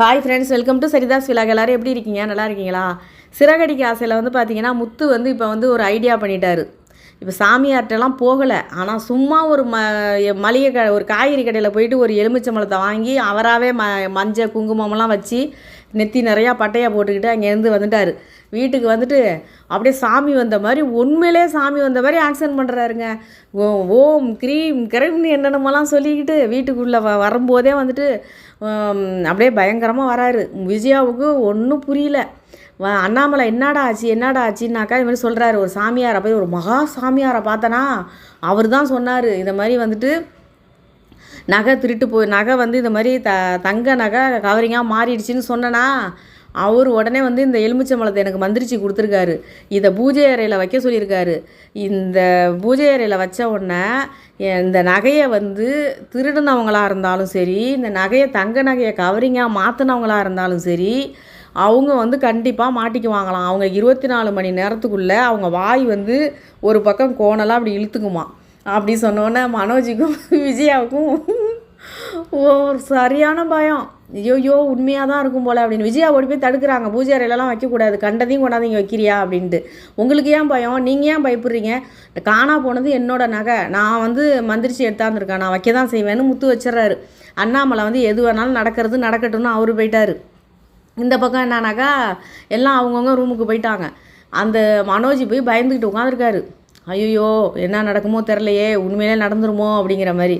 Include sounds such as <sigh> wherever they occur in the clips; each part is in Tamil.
Hi friends welcome to Saritha's vlog எல்லோரும் எப்படி இருக்கீங்க? நல்லா இருக்கீங்களா? சிறகடிக்கு ஆசையில் வந்து பார்த்தீங்கன்னா முத்து வந்து இப்போ வந்து ஒரு ஐடியா பண்ணிட்டாரு. இப்போ சாமியார்ட்டெல்லாம் போகலை. ஆனால் சும்மா ஒரு ம மளிகை க ஒரு காய்கறி கடையில் போயிட்டு ஒரு எலுமிச்சம்பழத்தை வாங்கி அவராகவே ம மஞ்சள் குங்குமம்லாம் வச்சு நெத்தி நிறையா பட்டையாக போட்டுக்கிட்டு அங்கேருந்து வந்துட்டார். வீட்டுக்கு வந்துட்டு அப்படியே சாமி வந்த மாதிரி உண்மையிலே சாமி வந்த மாதிரி ஆக்ஷன் பண்ணுறாருங்க ஓ ஓம் க்ரீம் கிரீம்னு என்னென்னமெல்லாம் சொல்லிக்கிட்டு வீட்டுக்குள்ளே வ வரும்போதே வந்துட்டு அப்படியே பயங்கரமாக வராரு. விஜயாவுக்கு ஒன்றும் புரியல. வ அண்ணாமலை என்னடா ஆச்சு என்னடா ஆச்சுன்னாக்கா இது மாதிரி சொல்கிறாரு ஒரு சாமியாரை போய் ஒரு மகா சாமியாரை பார்த்தனா அவர் தான் சொன்னார். இந்த மாதிரி வந்துட்டு நகை திருட்டு போய் நகை வந்து இந்த மாதிரி த தங்க நகை கவரிங்காக மாறிடுச்சின்னு சொன்னனா அவர் உடனே வந்து இந்த எலுமிச்சம்பழத்தை எனக்கு மந்திரிச்சு கொடுத்துருக்காரு. இதை பூஜை அறையில் வைக்க சொல்லியிருக்காரு. இந்த பூஜை அறையில் வச்ச உடனே இந்த நகையை வந்து திருடினவங்களாக இருந்தாலும் சரி இந்த நகையை தங்க நகையை கவரிங்காக மாற்றினவங்களாக இருந்தாலும் சரி அவங்க வந்து கண்டிப்பாக மாட்டிக்குவாங்களாம் அவங்க இருபத்தி நாலு மணி நேரத்துக்குள்ளே அவங்க வாய் வந்து ஒரு பக்கம் கோணலாக அப்படி இழுத்துக்குமா. அப்படி சொன்னோன்னே மனோஜிக்கும் விஜயாவுக்கும் ஓ சரியான பயம். ஐயோயோ உண்மையாக தான் இருக்கும் போல் அப்படின்னு. விஜயா ஓடி போய் தடுக்கிறாங்க. பூஜை அறையிலலாம் வைக்கக்கூடாது. கண்டதையும் கொண்டாந்து இங்கே வைக்கிறியா? அப்படின்ட்டு. உங்களுக்கு ஏன் பயம்? நீங்கள் ஏன் பயப்படுறீங்க? காணா போனது என்னோட நகை. நான் வந்து மந்திரிச்சு எடுத்தாந்துருக்கேன். நான் வைக்க தான் செய்வேன்னு முத்து வச்சிடறாரு அண்ணாமலை வந்து எது வேணாலும் நடக்கிறது நடக்கட்டும்னு அவரு போயிட்டாரு. இந்த பக்கம் என்னன்னாக்கா எல்லாம் அவங்கவுங்க ரூமுக்கு போயிட்டாங்க. அந்த மனோஜி போய் பயந்துக்கிட்டு உட்காந்துருக்காரு. ஐயோ என்ன நடக்குமோ தெரிலையே உண்மையிலே நடந்துருமோ அப்படிங்கிற மாதிரி.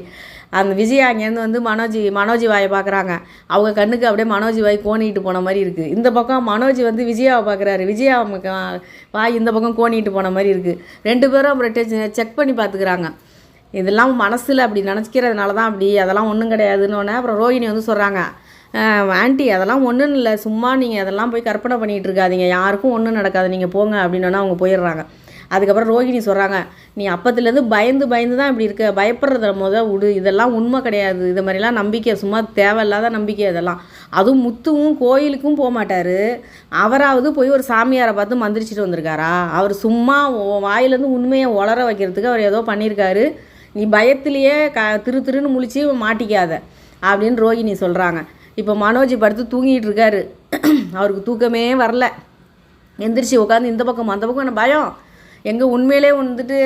அந்த விஜயா அங்கேருந்து வந்து மனோஜி மனோஜி வாயை பார்க்குறாங்க. அவங்க கண்ணுக்கு அப்படியே மனோஜி வாய் கோணிட்டு போன மாதிரி இருக்குது இந்த பக்கம் மனோஜி வந்து விஜயாவை பார்க்குறாரு. விஜயா வாய் இந்த பக்கம் கோணிட்டு போன மாதிரி இருக்குது ரெண்டு பேரும் அப்புறம் செக் பண்ணி பார்த்துக்கிறாங்க. இதெல்லாம் மனசில் அப்படி நினச்சிக்கிறதுனால தான் அப்படி. அதெல்லாம் ஒன்றும் கிடையாதுன்னு அப்புறம் ரோஹிணி வந்து சொல்கிறாங்க ஆண்டி அதெல்லாம் ஒன்றும் இல்லை. சும்மா நீங்கள் அதெல்லாம் போய் கற்பனை பண்ணிகிட்டு இருக்காதீங்க. யாருக்கும் ஒன்றும் நடக்காது. நீங்கள் போங்க அப்படின்னா அவங்க போயிடுறாங்க. அதுக்கப்புறம் ரோஹிணி சொல்கிறாங்க நீ அப்பத்துலேருந்து பயந்து பயந்து தான் இப்படி இருக்க. பயப்படுறத முத விடு. இதெல்லாம் உண்மை கிடையாது. இது மாதிரிலாம் நம்பிக்கை சும்மா தேவையில்லாத நம்பிக்கை இதெல்லாம். அதுவும் முத்துவும் கோயிலுக்கும் போக மாட்டார். அவராவது போய் ஒரு சாமியாரை பார்த்து மந்திரிச்சிட்டு வந்திருக்காரா? அவர் சும்மா வாயிலேருந்து உண்மையை உளர வைக்கிறதுக்கு அவர் ஏதோ பண்ணியிருக்காரு. நீ பயத்திலேயே க திரு திருன்னு முழிச்சு மாட்டிக்காத அப்படின்னு ரோஹிணி சொல்கிறாங்க இப்போ மனோஜ் படுத்து தூங்கிட்டு இருக்காரு. அவருக்கு தூக்கமே வரல. எந்திரிச்சு உட்காந்து இந்த பக்கம் அந்த பக்கம் என்ன பயம்? எங்கே உண்மையிலே வந்துட்டு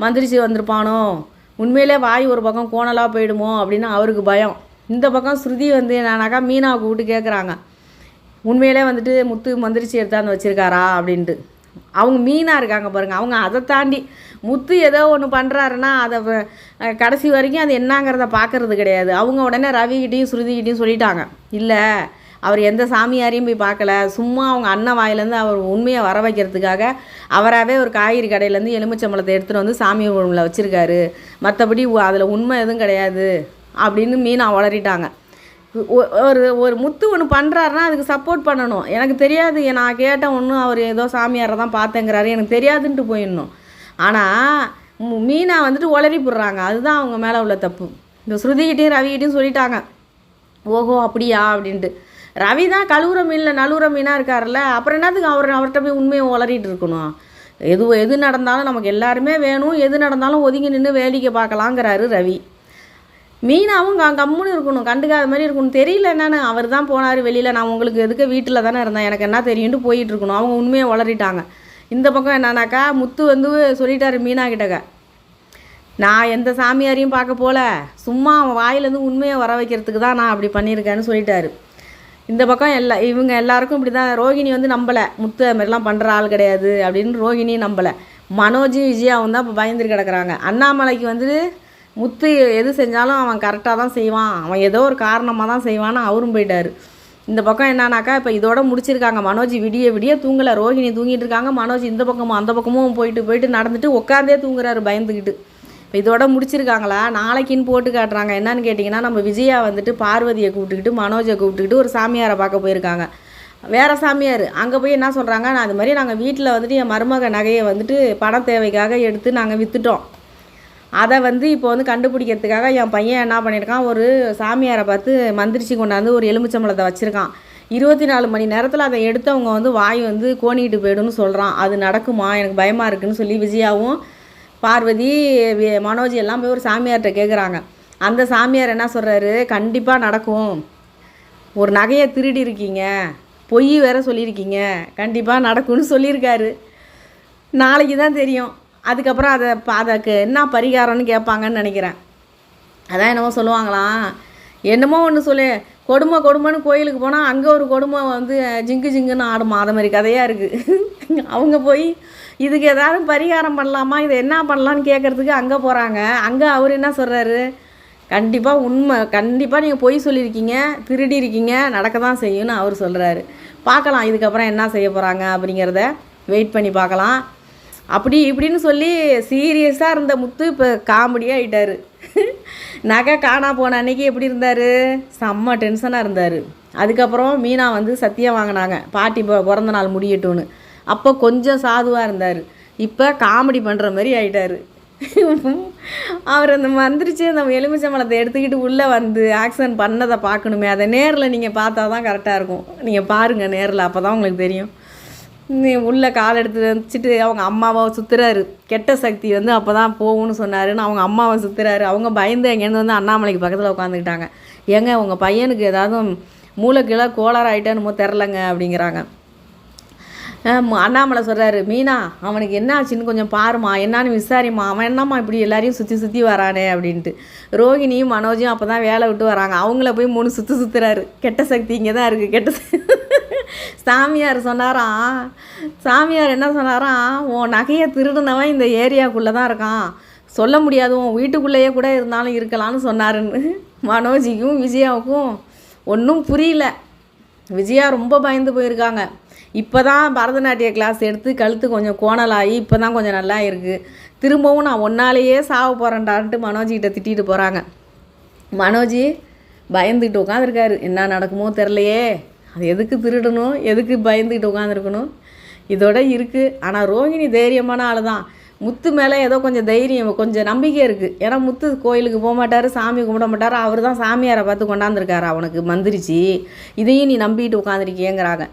மந்திரிச்சு வந்திருப்பானோ? உண்மையிலே வாய் ஒரு பக்கம் கோணலாக போயிடுமோ? அப்படின்னு அவருக்கு பயம். இந்த பக்கம் ஸ்ருதி வந்து என்னன்னாக்கா மீனாவை கூப்பிட்டு கேட்குறாங்க உண்மையிலே வந்துட்டு முத்து மந்திரிச்சு எடுத்தாந்து வச்சுருக்காரா? அப்படின்ட்டு. அவங்க மீனாக இருக்காங்க பாருங்கள் அவங்க அதை தாண்டி முத்து ஏதோ ஒன்று பண்ணுறாருன்னா அதை கடைசி வரைக்கும் அது என்னங்கிறத பார்க்கறது கிடையாது. அவங்க உடனே ரவிக்கிட்டேயும் ஸ்ருதிக்கிட்டேயும் சொல்லிட்டாங்க. இல்லை அவர் எந்த சாமியாரையும் போய் பார்க்கல. சும்மா அவங்க அண்ணன் வாயிலேருந்து அவர் உண்மையை வர வைக்கிறதுக்காக அவராகவே ஒரு காய்கறி கடையிலேருந்து எலுமிச்சம்பழத்தை எடுத்துகிட்டு வந்து சாமி ரூமில் வச்சுருக்காரு. மற்றபடி அதில் உண்மை எதுவும் கிடையாது அப்படின்னு மீனா வளரிட்டாங்க. ஒ- ஒரு ஒரு முத்து ஒன்று பண்ணுறாருன்னா அதுக்கு சப்போர்ட் பண்ணணும். எனக்கு தெரியாது. நான் கேட்டேன் ஒன்றும் அவர் ஏதோ சாமியாரை தான் பார்த்தேங்கிறாரு. எனக்கு தெரியாதுன்ட்டு போயிடணும். ஆனால் மீனா வந்துட்டு உளறி போடுறாங்க. அதுதான் அவங்க மேலே உள்ள தப்பு. இந்த ஸ்ருதிகிட்டையும் ரவிகிட்டையும் சொல்லிட்டாங்க. ஓஹோ அப்படியா? அப்படின்ட்டு. ரவி தான் கழுவுற மீனில் நழுவுற மீனாக இருக்கார்ல அப்புறம் என்னத்துக்கு அவர் அவர்கிட்ட போய் உண்மையை உளறிட்டு இருக்கணும்? எது எது நடந்தாலும் நமக்கு எல்லாருமே வேணும். எது நடந்தாலும் ஒதுங்கி நின்று வேடிக்கை பார்க்கலாங்கிறாரு ரவி. மீனாவும் க கம்முன்னு இருக்கணும். கண்டுக்காத மாதிரி இருக்கணும். தெரியல என்னன்னு. அவர் தான் போனார் வெளியில். நான் உங்களுக்கு எதுக்கு வீட்டில் தானே இருந்தேன். எனக்கு என்ன தெரியும்ட்டு போயிட்டு இருக்கணும். அவங்க உண்மையை வளரிட்டாங்க இந்த பக்கம் என்னன்னாக்கா முத்து வந்து சொல்லிட்டாரு மீனா கிட்டக்க. நான் எந்த சாமியாரையும் பார்க்க போல. சும்மா அவன் வாயிலேருந்து உண்மையை வர வைக்கிறதுக்கு தான் நான் அப்படி பண்ணியிருக்கேன்னு சொல்லிட்டாரு. இந்த பக்கம் எல்லா இவங்க எல்லாருக்கும் இப்படி தான் ரோகிணி வந்து நம்பலை. முத்து அது மாதிரிலாம் பண்ணுற ஆள் கிடையாது அப்படின்னு ரோகிணி நம்பலை. மனோஜும் விஜயாவும் தான் இப்போ பயந்துட்டு கிடக்குறாங்க. அண்ணாமலைக்கு வந்து முத்து எது செஞ்சாலும் அவன் கரெக்டாக தான் செய்வான். அவன் ஏதோ ஒரு காரணமாக தான் செய்வான்னு அவரும் போயிட்டார். இந்த பக்கம் என்னன்னாக்கா இப்போ இதோட முடிச்சிருக்காங்க. மனோஜ் விடிய விடிய தூங்கலை. ரோஹிணி தூங்கிட்டு இருக்காங்க. மனோஜ் இந்த பக்கமும் அந்த பக்கமும் போயிட்டு போயிட்டு நடந்துட்டு உட்காந்தே தூங்குறாரு பயந்துக்கிட்டு இதோட முடிச்சிருக்காங்களா? நாளைக்குன்னு போட்டு காட்டுறாங்க. என்னன்னு கேட்டிங்கன்னா நம்ம விஜயா வந்துட்டு பார்வதியை கூப்பிட்டுக்கிட்டு மனோஜை கூப்பிட்டுக்கிட்டு ஒரு சாமியாரை பார்க்க போயிருக்காங்க. வேறு சாமியார். அங்கே போய் என்ன சொல்கிறாங்க நான் அது மாதிரி நாங்கள் வீட்டில் வந்துட்டு என் மருமக நகையை வந்துட்டு பண தேவைக்காக எடுத்து நாங்கள் விற்றுட்டோம் அதை வந்து இப்போ வந்து கண்டுபிடிக்கிறதுக்காக என் பையன் என்ன பண்ணியிருக்கான்? ஒரு சாமியாரை பார்த்து மந்திரிச்சு கொண்டாந்து ஒரு எலுமிச்சம்பழத்தை வச்சுருக்கான். இருபத்தி நாலு மணி நேரத்தில் அதை எடுத்தவங்க வந்து வாய் வந்து கோணிக்கிட்டு போயிடும்னு சொல்கிறான் அது நடக்குமா? எனக்கு பயமாக இருக்குன்னு சொல்லி விஜயாவும் பார்வதி வி- மனோஜ் எல்லாம் போய் ஒரு சாமியார்கிட்ட கேட்குறாங்க அந்த சாமியார் என்ன சொல்கிறாரு கண்டிப்பாக நடக்கும். ஒரு நகையை திருடி இருக்கீங்க. பொய் வேற சொல்லியிருக்கீங்க. கண்டிப்பாக நடக்கும்னு சொல்லியிருக்காரு. நாளைக்கு தான் தெரியும். அதுக்கப்புறம் அதை ப- அதுக்கு என்ன பரிகாரம்னு கேட்பாங்கன்னு நினைக்கிறேன். அதான் என்னமோ சொல்லுவாங்களாம். என்னமோ ஒன்று சொல்லு கொடுமை கொடுமைன்னு கோயிலுக்கு போனால் அங்கே ஒரு கொடுமை வந்து ஜிங்கு ஜிங்குன்னு ஆடுமா? அது மாதிரி கதையாக இருக்குது <laughs> அவங்க போய் இதுக்கு ஏதாவது பரிகாரம் பண்ணலாமா? இதை என்ன பண்ணலான்னு கேட்குறதுக்கு அங்கே போகிறாங்க அங்கே அவர் என்ன சொல்கிறாரு கண்டிப்பாக உண்மை கண்டிப்பாக நீங்கள் பொய் சொல்லியிருக்கீங்க திருடி இருக்கீங்க நடக்க தான் செய்யும்னு அவர் சொல்கிறாரு பார்க்கலாம் இதுக்கப்புறம் என்ன செய்ய போகிறாங்க அப்படிங்கிறத வெயிட் பண்ணி பார்க்கலாம். அப்படி இப்படின்னு சொல்லி சீரியஸாக இருந்த முத்து இப்போ காமெடியாக ஆகிட்டார் நகை காணா போன அன்னைக்கு எப்படி இருந்தார்? செம்ம டென்ஷனாக இருந்தார். அதுக்கப்புறம் மீனா வந்து சத்தியம் வாங்கினாங்க. பாட்டி பிறந்த நாள் முடியட்டும்னு. அப்போ கொஞ்சம் சாதுவாக இருந்தார். இப்போ காமெடி பண்ணுற மாதிரி ஆயிட்டாரு. அவர் அந்த மந்திரிச்சு அந்த எலுமிச்சம்பழத்தை எடுத்துக்கிட்டு உள்ளே வந்து ஆக்சிடென்ட் பண்ணதை பார்க்கணுமே. அதை நேரில் நீங்கள் பார்த்தா தான் கரெக்டாக இருக்கும். நீங்கள் பாருங்கள் நேரில். அப்போ தான் உங்களுக்கு தெரியும். உள்ளே கால் எடுத்து வச்சுட்டு அவங்க அம்மாவை சுற்றுறாரு கெட்ட சக்தி வந்து அப்போ தான் போகும்னு சொன்னாருன்னு அவங்க அம்மாவை சுற்றுறாரு அவங்க பயந்து எங்கேருந்து வந்து அண்ணாமலைக்கு பக்கத்தில் உட்காந்துக்கிட்டாங்க ஏங்க உங்கள் பையனுக்கு ஏதாவது மூளைக்கீழே கோளாறு ஆகிட்டேன்னு தெரிலங்க அப்படிங்கிறாங்க. அண்ணாமலை சொல்கிறாரு மீனா அவனுக்கு என்ன ஆச்சுன்னு கொஞ்சம் பாருமா என்னான்னு விசாரிம்மா. அவன் என்னம்மா இப்படி எல்லாரையும் சுற்றி சுற்றி வரானே அப்படின்ட்டு. ரோகிணியும் மனோஜும் அப்போ தான் வேலை விட்டு வராங்க. அவங்கள போய் மூணு சுற்று சுற்றுறாரு கெட்ட சக்தி இங்கே தான் இருக்குது கெட்ட சக்தி சாமியார் சொன்னாராம் சாமியார் என்ன சொன்னாராம் உன் நகையை திருடுனவன் இந்த ஏரியாக்குள்ளே தான் இருக்கான். சொல்ல முடியாது. உன் வீட்டுக்குள்ளேயே கூட இருந்தாலும் இருக்கலாம்னு சொன்னாருன்னு. மனோஜிக்கும் விஜயாவுக்கும் ஒன்றும் புரியல. விஜயா ரொம்ப பயந்து போயிருக்காங்க. இப்போ தான் பரதநாட்டிய கிளாஸ் எடுத்து கழுத்து கொஞ்சம் கோணலாகி இப்போ தான் கொஞ்சம் நல்லா இருக்குது திரும்பவும் நான் ஒன்னாலேயே சாவ போகிறேன்டான்ட்டு மனோஜிகிட்ட திட்டிகிட்டு போகிறாங்க மனோஜி பயந்துக்கிட்டு உட்காந்துருக்காரு என்ன நடக்குமோ தெரிலையே அது எதுக்கு திருடணும்? எதுக்கு பயந்துக்கிட்டு உட்காந்துருக்கணும் இதோட இருக்குது ஆனால் ரோஹிணி தைரியமான ஆள் தான் முத்து மேலே ஏதோ கொஞ்சம் தைரியம் கொஞ்சம் நம்பிக்கை இருக்குது ஏன்னா முத்து கோயிலுக்கு போக மாட்டார் சாமி கும்பிட மாட்டார். அவர் தான் சாமியாரை பார்த்து கொண்டாந்துருக்காரு. அவனுக்கு மந்திரிச்சு இதையும் நீ நம்பிட்டு உட்காந்துருக்கியேங்கிறாங்க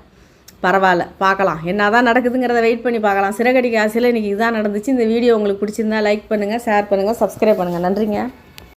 பரவாயில்ல பார்க்கலாம். என்ன தான் நடக்குதுங்கிறத வெயிட் பண்ணி பார்க்கலாம். சிறகடிக்கு ஆசையில் இன்றைக்கி இதுதான் நடந்துச்சு. இந்த வீடியோ உங்களுக்கு பிடிச்சிருந்தா லைக் பண்ணுங்கள் ஷேர் பண்ணுங்கள் சப்ஸ்கிரைப் பண்ணுங்கள் நன்றிங்க.